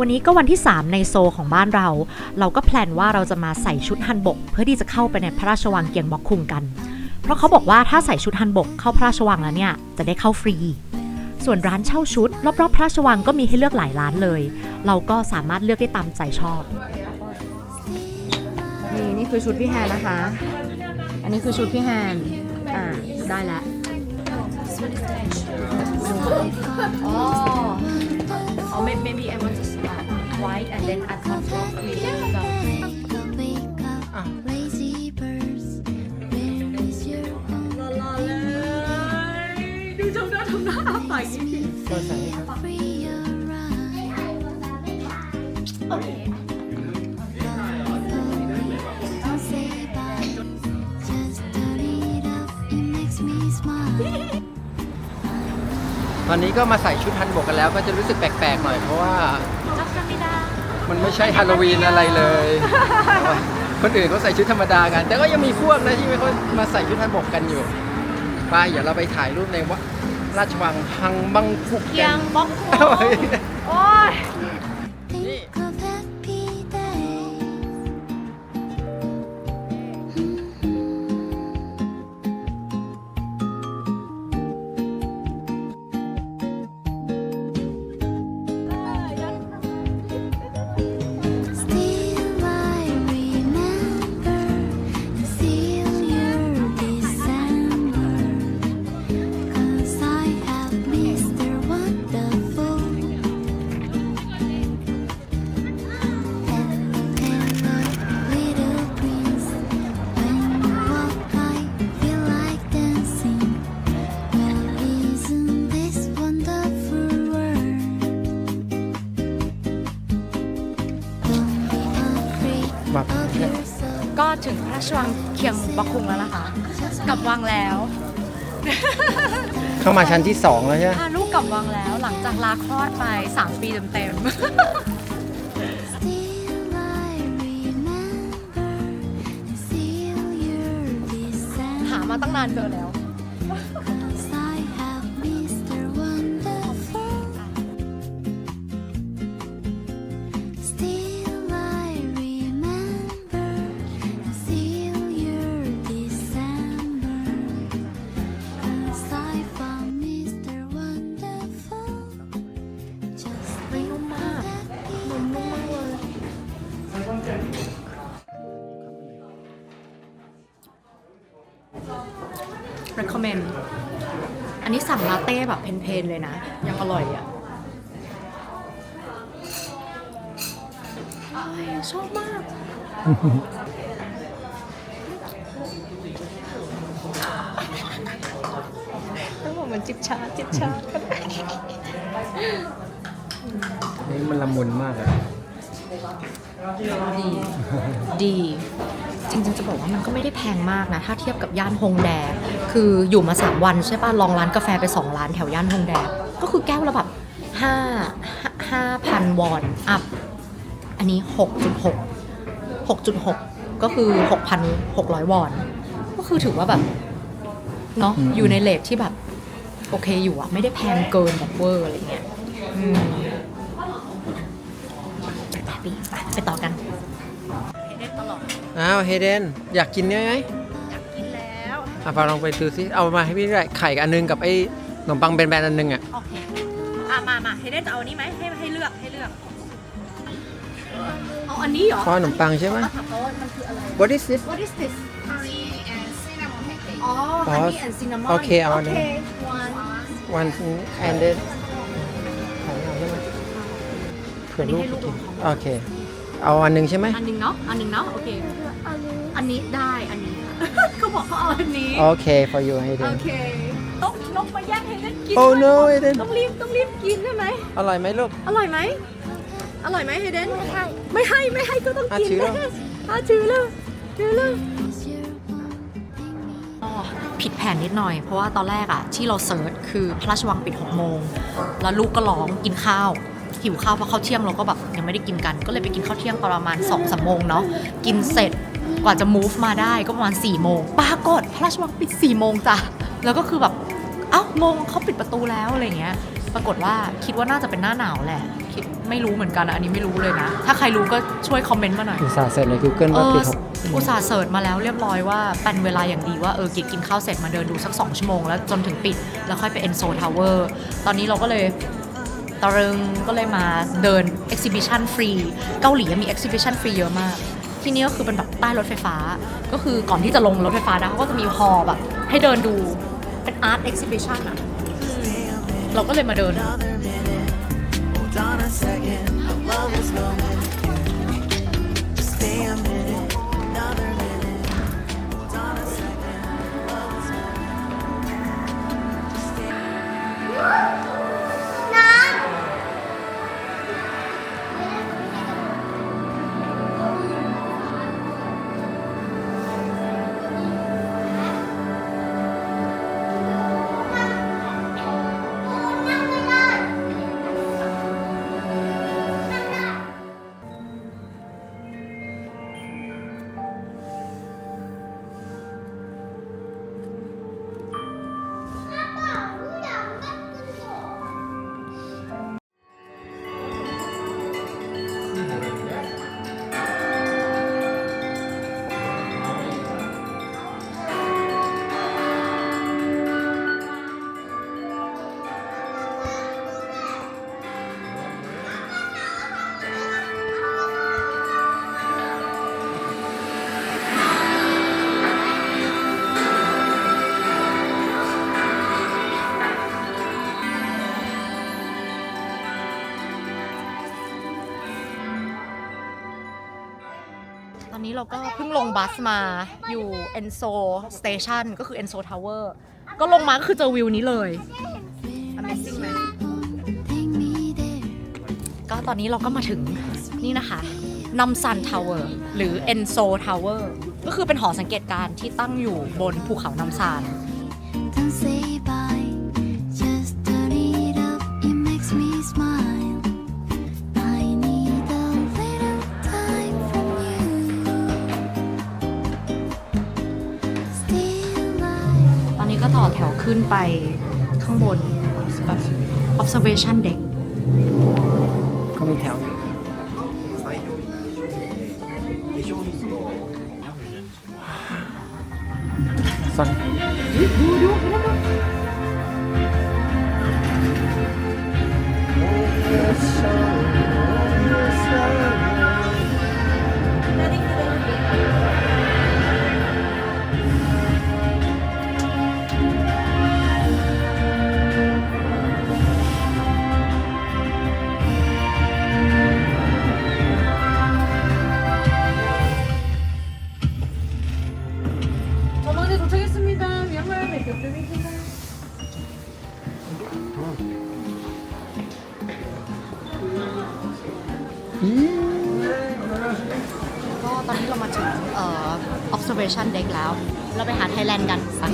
วันนี้ก็วันที่ 3 ในโซลของบ้านเรา เราก็แพลนว่าเราจะมาใส่ชุดฮันบก เพื่อที่จะเข้าไปในพระราชวังเกียงบ็อกคุงกัน เพราะเขาบอกว่าถ้าใส่ชุดฮันบกเข้าพระราชวังแล้วเนี่ยจะได้เข้าฟรี ส่วนร้านเช่าชุด รอบๆพระราชวังก็มีให้เลือกหลายร้านเลย เราก็สามารถเลือกได้ตามใจชอบ นี่นี่คือชุดพี่แฮนนะคะ อันนี้คือชุดพี่แฮนอ่าได้แล้วอ๋อ white and then add on top cream Wake up, wake up, lazy birds. Where is your home? ดูจำได้ทำหน้าอาปาก Free your Don't say bye. Just turn it up. It makes me smile. ตอนนี้ก็มาใส่ชุดฮันบกกันแล้วก็จะรู้สึกแปลกๆหน่อยเพราะว่า มันไม่ใช่ฮาโลวีนอะไรเลย คนอื่นเขาใส่ชุดธรรมดากัน แต่ก็ยังมีพวกนะที่ไม่ค่อยมาใส่ชุดฮันบกกันอยู่ไปเดี๋ยวเราไปถ่ายรูปในวัดราชวังฮังบังคุกกันเกียงบ็อกคุงเอาไว้โอ้ย ถึงพระราชวังเคียงบ็อกคุงแล้วนะคะ กลับวังแล้ว เข้ามาชั้นที่สองแล้วใช่ไหม พาลูกกลับวังแล้วหลังจากลาคลอดไป 3 ปีเต็ม Still I remember, and still your ๆหา December. มาตั้งนานเกินแล้ว recommend อันนี้สั่งลาเต้แบบเพนๆเลยนะ ยังอร่อยอะอ้ายชอบมาก ต้องบอกมันจิบชาจิบชานี่มันละมุนมากอะดี ดี จริงๆจะบอกว่ามันก็ไม่ได้แพงมากนะ ถ้าเทียบกับย่านฮงแด คืออยู่มา 3 วันใช่ป่ะลองร้านกาแฟไป 2 ร้านแถวย่านฮงแด ก็คือแก้วละแบบ5 5,000วอนอัพ อันนี้ 6.6 6.6 ก็คือ 6,600 วอน ก็คือถือว่าแบบ เนาะอยู่ในเลทที่แบบ โอเคอยู่อะไม่ได้แพงเกินแบบเวอร์อะไรเงี้ยอืม อดอ้าวเฮเดนอยากกินเนื้อไหมอยากกินแล้วอะพาลองไปดูซิเอามาให้พี่ด้วยไข่กับอันนึงกับไอ้ขนมปังแบนๆอันนึงอะโอเคอะมามาให้ได้จะเอานี่ไหมให้ให้เลือกให้เลือกเอาอันนี้เหรอเพราะขนมปังใช่ไหมเอาถามเขาว่ามันคืออะไร What is this What is this curry and cinnamon pancake. อ๋ออ๋อ honey and cinnamon โอเคเอาอันนี้โอเค one one and then ไข่เอาใช่ไหมเผื่อลูกอันนี้ให้ลูกกินของเขาโอเค เอาอันนึงใช่ไหมอันหนึงเนาะอันหนึงเนาะโอเค อันนี้ได้อันนี้เขาบอกเขาเอาอันนี้โอเค for you เฮเดโอนเคต้องนกมาแย่งให้เล่นกิน Oh ด้วย no เฮเดนต้องรีบต้องรีบกินใช่ไหม อร่อยไหมลูก อร่อยไหม อร่อยไหมเฮเดน ไม่ให้ ไม่ให้ไม่ให้ก็ต้องอะกินถือแล้วอะถือเลยถือเลย is your one. ผิดแผนนิดหน่อย เพราะว่าตอนแรกอะที่เราเซิร์ชคือพระราชวังปิด6โมง แล้วลูกก็ร้องกินข้าว หิวข้าวเพราะข้าวเที่ยงเราก็แบบยังไม่ได้กินกัน ก็เลยไปกินข้าวเที่ยงตอนประมาณ2องสามโมงเนาะ กินเสร็จ กว่าจะ move มาได้ก็ประมาณ4ี่โมงปรากฏพระราชวังปิด4ี่โมงจ้ะแล้วก็คือแบบเอ้างงเขาปิดประตูแล้วอะไรเงี้ย ปรากฏว่าคิดว่าน่าจะเป็นหน้าหนาวแหละคิดไม่รู้เหมือนกันอะอันนี้ไม่รู้เลยนะ ถ้าใครรู้ก็ช่วยคอมเมนต์มาหน่อย อุตส่าห์เสร็จใน Google เอว่าอปิดหกอุตส่าห์เสิร์ชมาแล้วเรียบร้อยว่าเป็นเวลาอย่างดีว่าเออกินกินข้าวเสร็จมาเดินดูสัก 2 ชั่วโมงแล้วจนถึงปิด แล้วค่อยไปเอ็นโซทาวเวอร์ตอนนี้เราก็เลยตะรึงก็เลยมาเดิน exhibition ฟรี เกาหลีมี exhibition ฟรีเยอะมาก ที่นี่ก็คือเป็นแบบใต้รถไฟฟ้า ก็คือก่อนที่จะลงรถไฟฟ้านะเขาก็จะมีฮอแบบ ให้เดินดูเป็นอาร์ตเอ็กซิบิชันอะเราก็เลยมาเดิน Hold on a second, love is moment. เราก็เพิ่งลงบัสมาอยู่ Enso Station ก็คือ Enso Tower ก็ลงมาก็คือเจอวิวนี้เลย Amazing ไหมก็ตอนนี้เราก็มาถึงนี่นะคะนัมซันทาวเวอร์หรือ Enso Tower ก็คือเป็นหอสังเกตการณ์ที่ตั้งอยู่บนภูเขานัมซาน ขึ้นไปข้างบนแบบ observation deck ก็มีแถวอยู่ฟัง ก็ตอนนี้เรามาถึงเอ่อ observation deck แล้ว เราไปหาไทยแลนด์กันสัก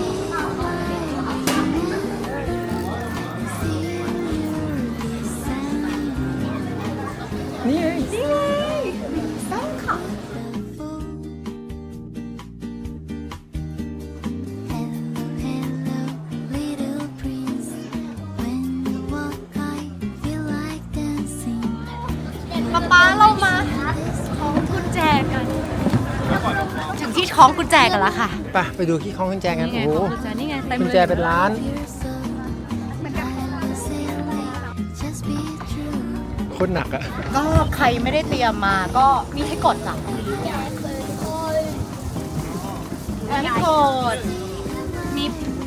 คล้องกุญแจกันแล้วค่ะไปไปดูที่คล้องกุญแจกันนี่ไงโอ้คโหล้องกุญแจนี่ไงเต็มกุญเลแจยเป็นล้าน You're so Say like, just be true. โคตรหนักอะก็ใครไม่ได้เตรียมมาก็มีให้กดจ้ะมีกดมี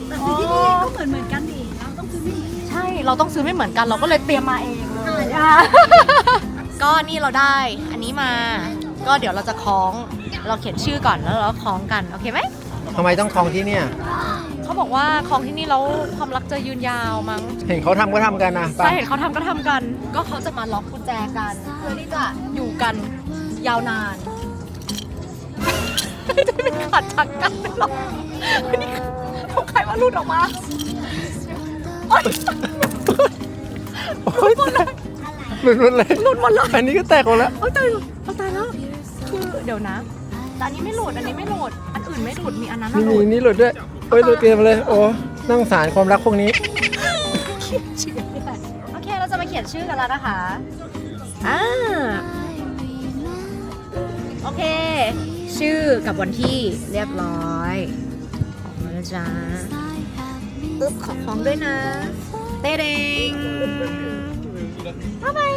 แต่ที่นี่ก็เหมือนเหมือนกันดิเราต้องซื้อไม่ใช่เราต้องซื้อไม่เหมือนกันเราก็เลยเตรียมมาเองเลยอะก็นี่เราได้อันนี้มา ก็เดี๋ยวเราจะคล้องเราเขียนชื่อก่อนแล้วเราคล้องกันโอเคไหมทำไมต้องคล้องที่เนี่ย เขาบอกว่าคล้องที่นี่แล้วความรักจะยืนยาวมั้งเห็นเขาทำก็ทำกันนะไปใช่เห็นเขาทำก็ทำกัน ก็เขาจะมาล็อกกุญแจกัน เพื่อที่จะอยู่กันยาวนานจะไม่ขาดจากกันไม่หรอกนี่ของใครมาหลุดออกมาโอ๊ยโอ๊ยหลุดหมดเลยหลุดหมดเลยอันนี้ก็แตกหมดแล้ว โอ๊ยตายแล้วโอ๊ยตายแล้วคือ เดี๋ยวนะ แต่อันนี้ไม่โหลด อันนี้ไม่โหลด อันอื่นไม่โหลด มีอันนั้นน่ะหลมีนี่หลุดด้วยเฮ้ยหลุดเตรียมเลยโอ้นั่งสารความรักพวกนี้ โอเค เราจะมาเขียนชื่อกันแล้วนะคะ อ่า โอเค ชื่อกับวันที่เรียบร้อยออมาล้จ้าปึ๊บขอของด้วยนะ เต้เดงบ๊ายบาย